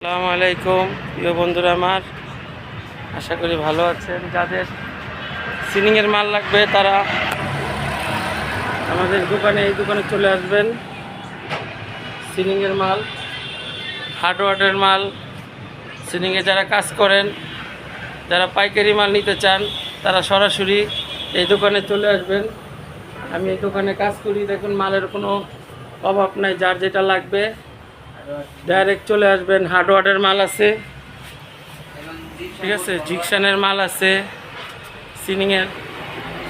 আসসালামু আলাইকুম, প্রিয় বন্ধুরা আমার। আশা করি ভালো আছেন। যাদের সিলিংয়ের মাল লাগবে, তারা আমাদের দোকানে, এই দোকানে চলে আসবেন। সিলিংয়ের মাল হার্ডওয়ারের মাল, সিলিংয়ে যারা কাজ করেন, যারা পাইকারি মাল নিতে চান, তারা সরাসরি এই দোকানে চলে আসবেন। আমি এই দোকানে কাজ করি। দেখুন, মালের কোনো অভাব নাই। যার যেটা লাগবে ডাইরেক্ট চলে আসবেন হার্ডওয়ারের মাল আছে। ঠিক আছে জিকশানের মাল আছে। সিনিংয়ের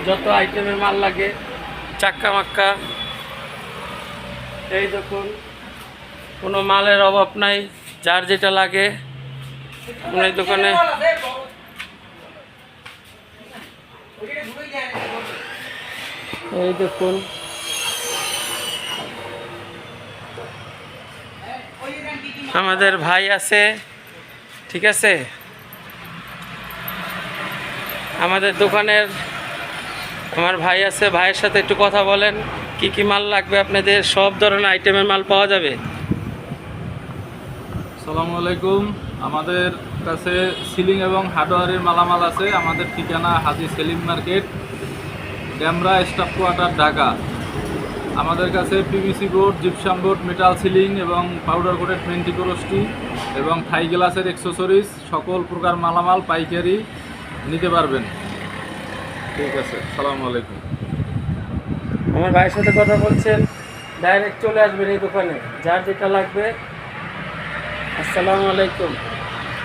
যত আইটেমের মাল লাগে, চাক্কা মাক্কা। এই দেখুন, কোনো মালের অভাব নাই, যার যেটা লাগে। এই দোকানে এই দেখুন। আমাদের ভাই আছে, ঠিক আছে? আমাদের দোকানের আমার ভাই আছে, ভাইয়ের সাথে একটু কথা বলেন, কি কি মাল লাগবে আপনাদের? সব ধরনের আইটেমের মাল পাওয়া যাবে। সালামু আলাইকুম। আমাদের কাছে সিলিং এবং হার্ডওয়ারের মালামাল আছে। আমাদের ঠিকানা Haji Selim market Demra staff quarter, Dhaka. আমাদের কাছে PVC board gypsum board metal ceiling এবং পাউডার কোটেড মেন্টিকোরস্টি এবং থাই গ্লাসের এক্সেসরিজ সকল প্রকার মালামাল, পাইকারি নিতে পারবেন। ঠিক আছে, সালামু আলাইকুম। আমার ভাইয়ের সাথে কথা বলছেন ডাইরেক্ট চলে আসবেন এই দোকানে। যার যেটা লাগবে, আসসালামু আলাইকুম।